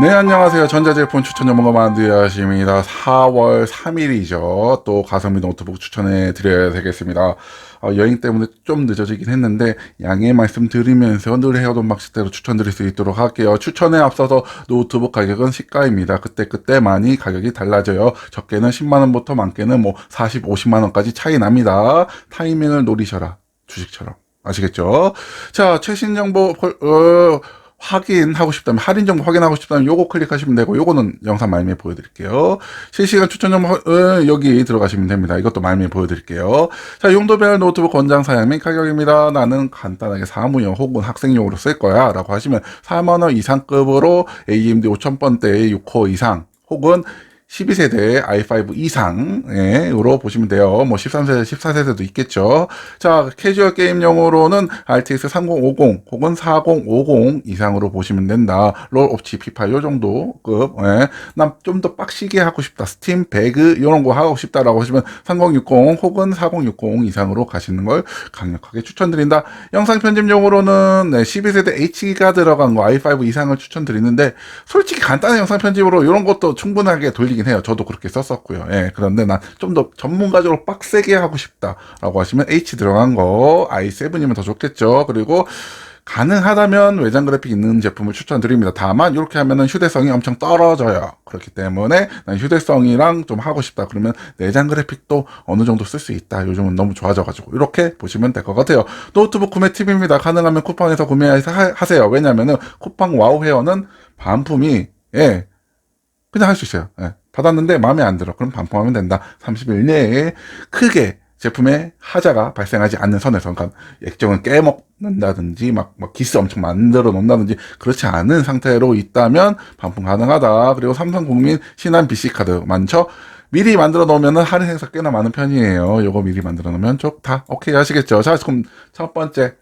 네, 안녕하세요. 전자제품 추천 전문가 만두야십니다. 4월 3일이죠. 또 가성비 노트북 추천해 드려야 되겠습니다. 어, 여행 때문에 좀 늦어지긴 했는데 양해 말씀드리면서 늘 해오던 방식대로 추천드릴 수 있도록 할게요. 추천에 앞서서 노트북 가격은 시가입니다. 그때그때 많이 가격이 달라져요. 적게는 10만원부터 많게는 뭐 40, 50만원까지 차이 납니다. 타이밍을 노리셔라. 주식처럼. 아시겠죠? 자, 최신 정보, 어, 확인하고 싶다면 할인 정보 확인하고 싶다면 요거 클릭하시면 되고 요거는 영상 말미에 보여드릴게요. 실시간 추천 정보 어, 여기 들어가시면 됩니다. 이것도 말미에 보여드릴게요. 자 용도별 노트북 권장 사양 및 가격입니다. 나는 간단하게 사무용 혹은 학생용으로 쓸 거야 라고 하시면 4만원 이상급으로 AMD 5000번대의 6코 이상 혹은 12세대 i5 이상으로 보시면 돼요. 뭐 13세대, 14세대도 있겠죠. 자, 캐주얼 게임용으로는 RTX 3050 혹은 4050 이상으로 보시면 된다. 롤 옵치 P8 요 정도 급. 예. 난좀 더 빡시게 하고 싶다. 스팀, 배그 이런 거 하고 싶다라고 하시면 3060 혹은 4060 이상으로 가시는 걸 강력하게 추천드린다. 영상 편집용으로는 네, 12세대 H가 들어간 거 i5 이상을 추천드리는데 솔직히 간단한 영상 편집으로 이런 것도 충분하게 돌리 긴 해요. 저도 그렇게 썼었고요. 예, 그런데 난 좀 더 전문가적으로 빡세게 하고 싶다라고 하시면 H 들어간 거 i7이면 더 좋겠죠. 그리고 가능하다면 외장 그래픽 있는 제품을 추천드립니다. 다만 이렇게 하면은 휴대성이 엄청 떨어져요. 그렇기 때문에 난 휴대성이랑 좀 하고 싶다. 그러면 내장 그래픽도 어느 정도 쓸 수 있다. 요즘은 너무 좋아져가지고 이렇게 보시면 될 것 같아요. 노트북 구매 팁입니다. 가능하면 쿠팡에서 구매하세요. 왜냐면은 쿠팡 와우 헤어는 반품이 예 그냥 할 수 있어요. 예. 받았는데 마음에 안 들어. 그럼 반품하면 된다. 30일 내에 크게 제품에 하자가 발생하지 않는 선에서, 그러니까 액정을 깨먹는다든지, 막, 막 기스 엄청 만들어 놓는다든지, 그렇지 않은 상태로 있다면 반품 가능하다. 그리고 삼성 국민 신한 BC카드 많죠? 미리 만들어 놓으면 할인 행사 꽤나 많은 편이에요. 요거 미리 만들어 놓으면 좋다. 오케이 하시겠죠? 자, 그럼 첫 번째.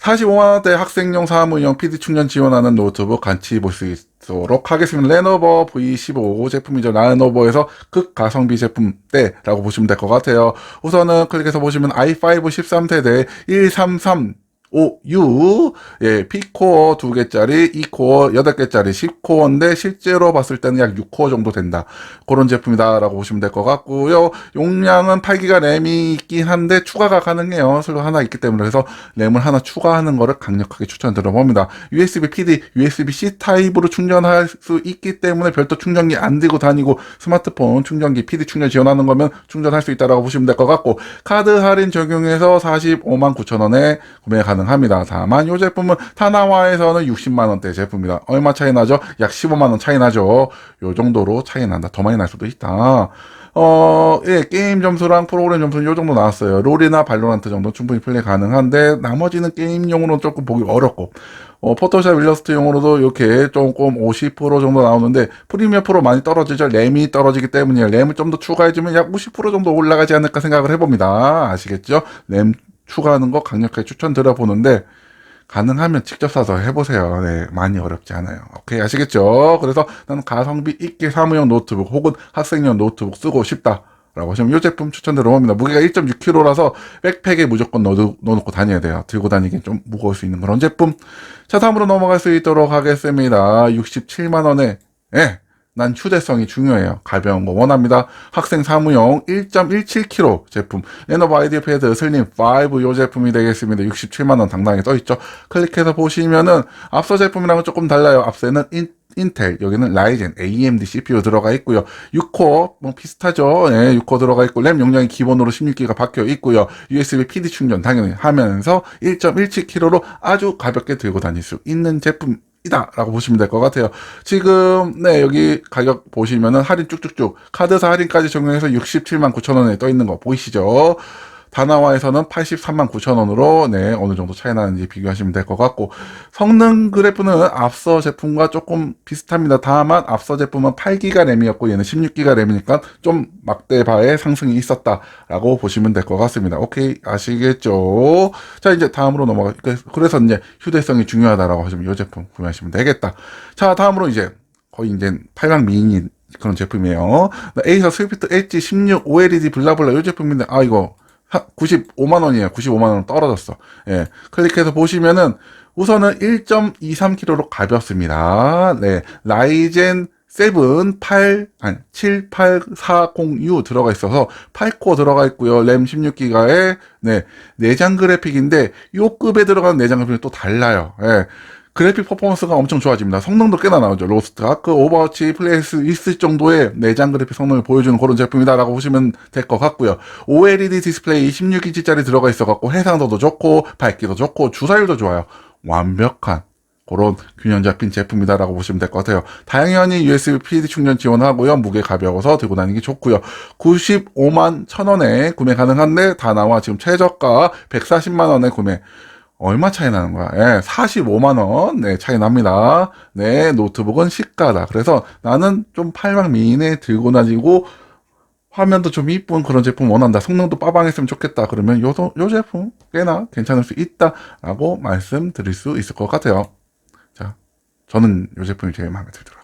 45만원대 학생용 사무용 PD 충전 지원하는 노트북 같이 볼 수 있도록 하겠습니다. 레노버 V15 제품이죠. 레노버에서 극가성비 제품대라고 보시면 될 것 같아요. 우선은 클릭해서 보시면 i5 13세대 133 5U, 예, P코어 2개짜리, 2코어 8개짜리 10코어인데 실제로 봤을 때는 약 6코어 정도 된다. 그런 제품이다라고 보시면 될 것 같고요. 용량은 8기가 램이 있긴 한데 추가가 가능해요. 슬로 하나 있기 때문에 그래서 램을 하나 추가하는 거를 강력하게 추천드려 봅니다. USB PD, USB-C 타입으로 충전할 수 있기 때문에 별도 충전기 안 들고 다니고 스마트폰 충전기 PD 충전 지원하는 거면 충전할 수 있다라고 보시면 될 것 같고 카드 할인 적용해서 45만 9천 원에 구매 가능 가능합니다. 다만 이 제품은 타나와에서는 60만 원대 제품이다. 얼마 차이 나죠? 약 15만 원 차이 나죠. 요 정도로 차이 난다. 더 많이 날 수도 있다. 어, 예, 게임 점수랑 프로그램 점수는 요 정도 나왔어요. 롤이나 발로란트 정도 충분히 플레이 가능한데 나머지는 게임용으로는 조금 보기 어렵고 어, 포토샵 일러스트용으로도 이렇게 조금 50% 정도 나오는데 프리미어 프로 많이 떨어지죠. 램이 떨어지기 때문이에요. 램을 좀 더 추가해주면 약 50% 정도 올라가지 않을까 생각을 해봅니다. 아시겠죠? 램 추가하는 거 강력하게 추천드려 보는데 가능하면 직접 사서 해보세요. 네, 많이 어렵지 않아요. 오케이, 아시겠죠? 그래서 나는 가성비 있게 사무용 노트북 혹은 학생용 노트북 쓰고 싶다. 라고 하시면 이 제품 추천드려 봅니다. 무게가 1.6kg라서 백팩에 무조건 넣어, 넣어놓고 다녀야 돼요. 들고 다니기 좀 무거울 수 있는 그런 제품. 자, 다음으로 넘어갈 수 있도록 하겠습니다. 67만원에, 예. 난 휴대성이 중요해요. 가벼운 거 원합니다. 학생 사무용 1.17kg 제품. 레노버 아이디어 패드 슬림 5요 제품이 되겠습니다. 67만원 당당히 떠있죠. 클릭해서 보시면은 앞서 제품이랑은 조금 달라요. 앞서는 인, 인텔, 여기는 라이젠, AMD CPU 들어가 있고요. 6코어, 뭐 비슷하죠. 예, 6코어 들어가 있고, 램 용량이 기본으로 16기가 박혀 있고요. USB PD 충전 당연히 하면서 1.17kg로 아주 가볍게 들고 다닐 수 있는 제품 이다라고 보시면 될 것 같아요. 지금 네 여기 가격 보시면은 할인 쭉쭉쭉 카드사 할인까지 적용해서 67만 9천 원에 떠 있는 거 보이시죠? 다나와에서는 83만 9천 원으로 네 어느 정도 차이 나는지 비교하시면 될 것 같고 성능 그래프는 앞서 제품과 조금 비슷합니다. 다만 앞서 제품은 8기가 램이었고 얘는 16기가 램이니까 좀 막대바의 상승이 있었다라고 보시면 될 것 같습니다. 오케이 아시겠죠? 자 이제 다음으로 넘어가 그래서 이제 휴대성이 중요하다라고 하시면 이 제품 구매하시면 되겠다. 자 다음으로 이제 거의 이제 8강 미인 그런 제품이에요. 에이서 스위프트 엣지 16 OLED 블라블라 이 제품인데 아 이거 95만 원이에요. 95만 원 떨어졌어. 예. 클릭해서 보시면은 우선은 1.23kg로 가볍습니다. 네, 라이젠 7, 8, 아니, 78406 들어가 있어서 8코어 들어가 있고요. 램 16기가에, 네, 내장 그래픽인데, 요 급에 들어가는 내장 그래픽이 또 달라요. 예. 그래픽 퍼포먼스가 엄청 좋아집니다. 성능도 꽤나 나오죠. 로스트 아크, 오버워치, 플레이스 있을 정도의 내장 그래픽 성능을 보여주는 그런 제품이다라고 보시면 될 것 같고요. OLED 디스플레이 16인치짜리 들어가 있어갖고 해상도도 좋고 밝기도 좋고 주사율도 좋아요. 완벽한 그런 균형 잡힌 제품이다라고 보시면 될 것 같아요. 당연히 USB PD 충전 지원하고요. 무게 가벼워서 들고 다니기 좋고요. 95만 1,000원에 구매 가능한데 다 나와 지금 최저가 140만 원에 구매. 얼마 차이 나는 거야? 예, 45만 원, 네, 차이 납니다. 네, 노트북은 시가다. 그래서 나는 좀 8만 미인에 들고 다니고 화면도 좀 이쁜 그런 제품 원한다. 성능도 빠방했으면 좋겠다. 그러면 요, 요 제품 꽤나 괜찮을 수 있다 라고 말씀드릴 수 있을 것 같아요. 자, 저는 요 제품이 제일 마음에 들더라고요.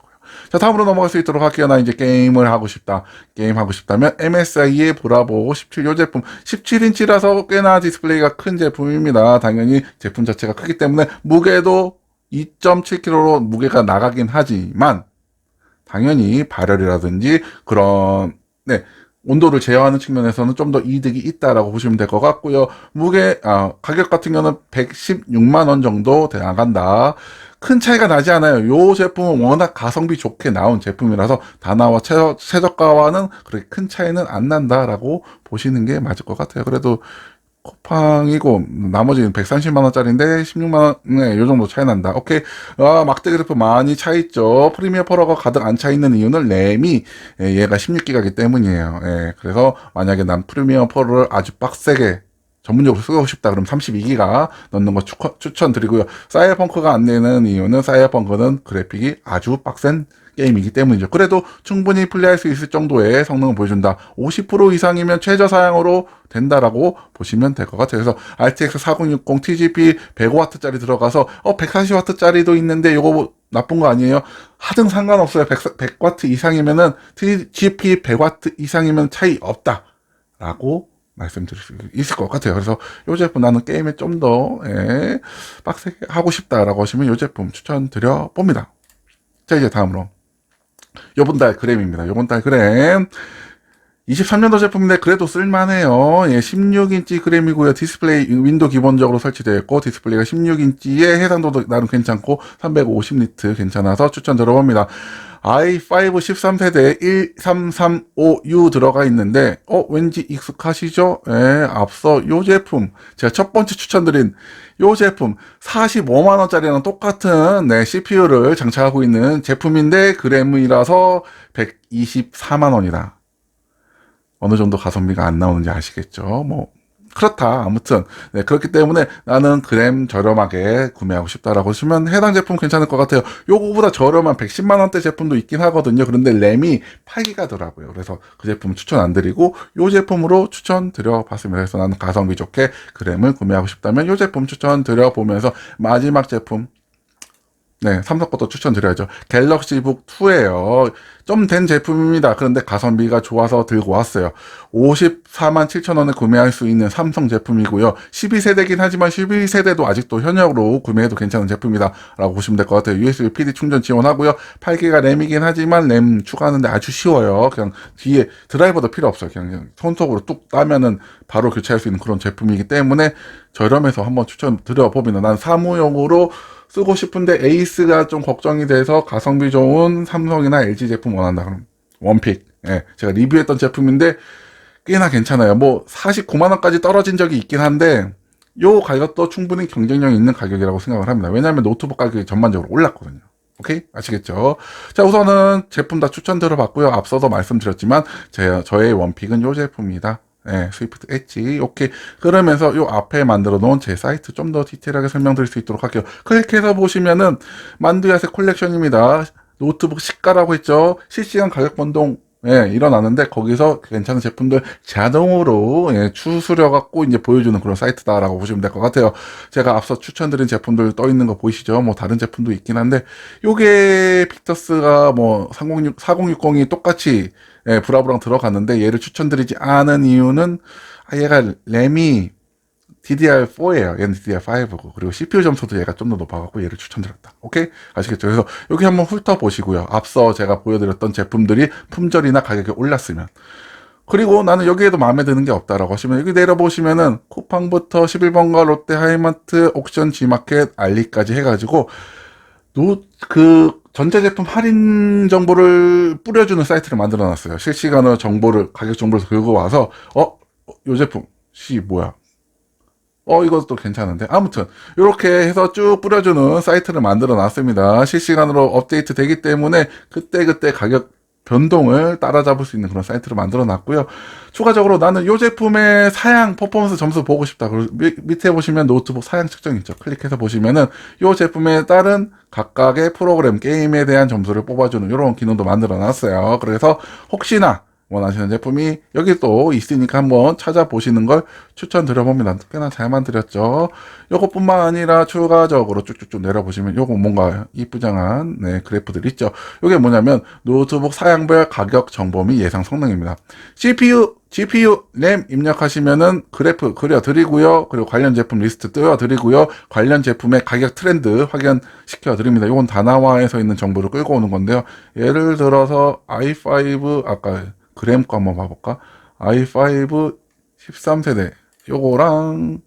자, 다음으로 넘어갈 수 있도록 할게요. 나 이제 게임을 하고 싶다. 게임 하고 싶다면 MSI의 브라보 17 요 제품. 17인치라서 꽤나 디스플레이가 큰 제품입니다. 당연히 제품 자체가 크기 때문에 무게도 2.7kg로 무게가 나가긴 하지만 당연히 발열이라든지 그런 네 온도를 제어하는 측면에서는 좀 더 이득이 있다라고 보시면 될 것 같고요. 무게 아, 가격 같은 경우는 116만 원 정도 나간다. 큰 차이가 나지 않아요. 요 제품은 워낙 가성비 좋게 나온 제품이라서 다나와 최저, 최저가와는 그렇게 큰 차이는 안 난다라고 보시는 게 맞을 것 같아요. 그래도 쿠팡이고 나머지는 130만 원짜리인데 16만 원, 네, 요 정도 차이 난다. 오케이. 아, 막대 그래프 많이 차 있죠. 프리미어 펄러가 가득 안 차 있는 이유는 램이 예, 얘가 16기가이기 때문이에요. 예, 그래서 만약에 난 프리미어 펄러를 아주 빡세게 전문적으로 쓰고 싶다 그럼 32기가 넣는 거 추천, 드리고요 사이어펑크가 안 되는 이유는 사이어펑크는 그래픽이 아주 빡센 게임이기 때문이죠. 그래도 충분히 플레이할 수 있을 정도의 성능을 보여준다. 50% 이상이면 최저 사양으로 된다라고 보시면 될 것 같아요. 그래서 RTX 4060 TGP 105W짜리 들어가서 어 140W짜리도 있는데 이거 나쁜 거 아니에요? 하등 상관없어요. 100, 100W 이상이면은 TGP 100W 이상이면 차이 없다 라고 말씀드릴 수 있을 것 같아요. 그래서 이 제품 나는 게임에 좀 더 예, 빡세게 하고 싶다라고 하시면 이 제품 추천드려 봅니다. 자 이제 다음으로 요번 달 그램입니다. 요번 달 그램 23년도 제품인데 그래도 쓸만해요. 예, 16인치 그램이고요. 디스플레이 윈도 기본적으로 설치되어 있고 디스플레이가 16인치에 해상도도 나름 괜찮고 350니트 괜찮아서 추천 들어봅니다. I5 13세대 1335U 들어가 있는데 어 왠지 익숙하시죠? 예, 앞서 요 제품 제가 첫 번째 추천드린 요 제품 45만 원짜리랑 똑같은 네, CPU를 장착하고 있는 제품인데 그램이라서 124만 원이다. 어느 정도 가성비가 안 나오는지 아시겠죠? 뭐 그렇다. 아무튼 네, 그렇기 때문에 나는 그램 저렴하게 구매하고 싶다라고 하시면 해당 제품 괜찮을 것 같아요. 요거보다 저렴한 110만 원대 제품도 있긴 하거든요. 그런데 램이 8기가더라고요. 그래서 그 제품 추천 안 드리고 요 제품으로 추천 드려봤습니다. 그래서 나는 가성비 좋게 그램을 구매하고 싶다면 요 제품 추천 드려보면서 마지막 제품 네, 삼성 것도 추천드려야죠. 갤럭시북 2예요. 좀 된 제품입니다. 그런데 가성비가 좋아서 들고 왔어요. 54만 7천 원에 구매할 수 있는 삼성 제품이고요. 12세대긴 하지만 12세대도 아직도 현역으로 구매해도 괜찮은 제품이다. 라고 보시면 될 것 같아요. USB PD 충전 지원하고요. 8기가 램이긴 하지만 램 추가하는데 아주 쉬워요. 그냥 뒤에 드라이버도 필요 없어요. 그냥 손톱으로 뚝 따면은 바로 교체할 수 있는 그런 제품이기 때문에 저렴해서 한번 추천드려봅니다. 난 사무용으로 쓰고 싶은데 에이스가 좀 걱정이 돼서 가성비 좋은 삼성이나 LG 제품 원한다. 그럼 원픽. 예, 제가 리뷰했던 제품인데 꽤나 괜찮아요. 뭐 49만 원까지 떨어진 적이 있긴 한데 요 가격도 충분히 경쟁력 있는 가격이라고 생각을 합니다. 왜냐하면 노트북 가격이 전반적으로 올랐거든요. 오케이? 아시겠죠? 자, 우선은 제품 다 추천 들어봤고요. 앞서도 말씀드렸지만, 제, 저의 원픽은 요 제품입니다. 네, 스위프트 엣지. 오케이. 그러면서 요 앞에 만들어 놓은 제 사이트 좀 더 디테일하게 설명드릴 수 있도록 할게요. 클릭해서 보시면은 만두야세 콜렉션입니다. 노트북 시가라고 했죠. 실시간 가격 변동 예, 일어나는데 거기서 괜찮은 제품들 자동으로 예, 추수려 갖고 이제 보여주는 그런 사이트다라고 보시면 될 것 같아요. 제가 앞서 추천드린 제품들 떠 있는 거 보이시죠? 뭐 다른 제품도 있긴 한데 요게 픽터스가 뭐 306, 4060이 똑같이 예, 브라보랑 들어갔는데 얘를 추천드리지 않은 이유는 아, 얘가 램이 DDR4예요. 얘는 DDR5고 그리고 CPU 점수도 얘가 좀 더 높아갖고 얘를 추천드렸다. 오케이 아시겠죠? 그래서 여기 한번 훑어 보시고요. 앞서 제가 보여드렸던 제품들이 품절이나 가격이 올랐으면 그리고 나는 여기에도 마음에 드는 게 없다라고 하시면 여기 내려보시면은 쿠팡부터 11번가 롯데 하이마트 옥션 G마켓 알리까지 해가지고 노, 그 전자제품 할인 정보를 뿌려주는 사이트를 만들어 놨어요. 실시간으로 정보를 가격 정보를 긁어 와서 어, 요 제품 씨 뭐야? 어 이것도 괜찮은데 아무튼 이렇게 해서 쭉 뿌려주는 사이트를 만들어 놨습니다. 실시간으로 업데이트 되기 때문에 그때 그때 가격 변동을 따라잡을 수 있는 그런 사이트를 만들어 놨고요. 추가적으로 나는 이 제품의 사양 퍼포먼스 점수 보고 싶다. 그리고 밑- 밑에 보시면 노트북 사양 측정 있죠. 클릭해서 보시면은 이 제품에 따른 각각의 프로그램 게임에 대한 점수를 뽑아주는 이런 기능도 만들어 놨어요. 그래서 혹시나 원하시는 제품이 여기 또 있으니까 한번 찾아보시는 걸 추천드려봅니다. 꽤나 잘 만들었죠. 요것뿐만 아니라 추가적으로 쭉쭉쭉 내려보시면 요거 뭔가 이쁘장한 네, 그래프들 있죠. 요게 뭐냐면 노트북 사양별 가격 정보 및 예상 성능입니다. CPU, GPU, 램 입력하시면은 그래프 그려드리고요. 그리고 관련 제품 리스트 띄워드리고요. 관련 제품의 가격 트렌드 확인시켜드립니다. 요건 다나와에서 있는 정보를 끌고 오는 건데요. 예를 들어서 i5 아까 그램 거 한번 봐볼까? i5 13세대 요거랑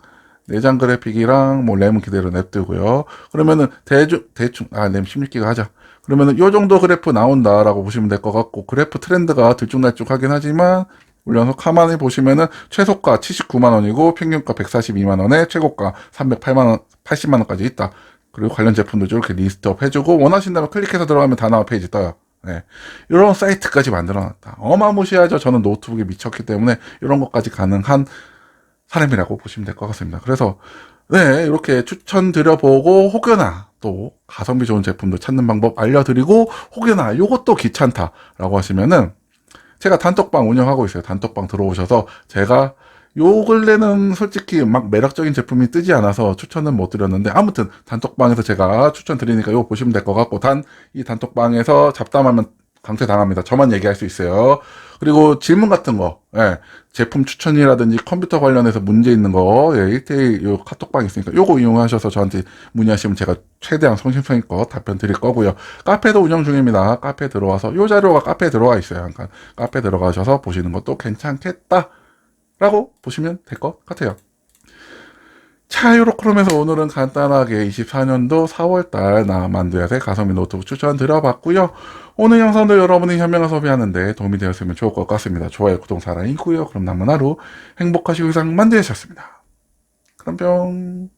내장 그래픽이랑 뭐 램은 그대로 냅두고요. 그러면은 대중 대충 아램 16기가 하자. 그러면은 요 정도 그래프 나온다라고 보시면 될 것 같고 그래프 트렌드가 들쭉날쭉하긴 하지만 올려서 가만히 보시면은 최소가 79만 원이고 평균가 142만 원에 최고가 308만 원, 80만 원까지 있다. 그리고 관련 제품도 이렇게 리스트업 해주고 원하신다면 클릭해서 들어가면 다 나와 페이지 떠요. 네. 이런 사이트까지 만들어놨다. 어마무시하죠. 저는 노트북에 미쳤기 때문에 이런 것까지 가능한 사람이라고 보시면 될 것 같습니다. 그래서 네 이렇게 추천드려보고 혹여나 또 가성비 좋은 제품도 찾는 방법 알려드리고 혹여나 요것도 귀찮다라고 하시면은 제가 단톡방 운영하고 있어요. 단톡방 들어오셔서 제가 요 근래는 솔직히 막 매력적인 제품이 뜨지 않아서 추천은 못 드렸는데 아무튼 단톡방에서 제가 추천드리니까 이거 보시면 될 것 같고 단 이 단톡방에서 잡담하면 강퇴 당합니다. 저만 얘기할 수 있어요. 그리고 질문 같은 거, 예, 제품 추천이라든지 컴퓨터 관련해서 문제 있는 거, 예, 1대1 요 카톡방 있으니까 요거 이용하셔서 저한테 문의하시면 제가 최대한 성심성의껏 답변 드릴 거고요. 카페도 운영 중입니다. 카페 들어와서 요 자료가 카페에 들어가 있어요. 그러니까 카페 들어가셔서 보시는 것도 괜찮겠다. 라고 보시면 될 것 같아요. 자, 요렇게 하면서 오늘은 간단하게 24년도 4월달 나 만들어야 될 가성비 노트북 추천 드려봤고요. 오늘 영상도 여러분이 현명한 소비하는데 도움이 되었으면 좋을 것 같습니다. 좋아요, 구독, 사랑이고요. 그럼 남은 하루 행복하시고 이상 만드셨습니다. 그럼 뿅.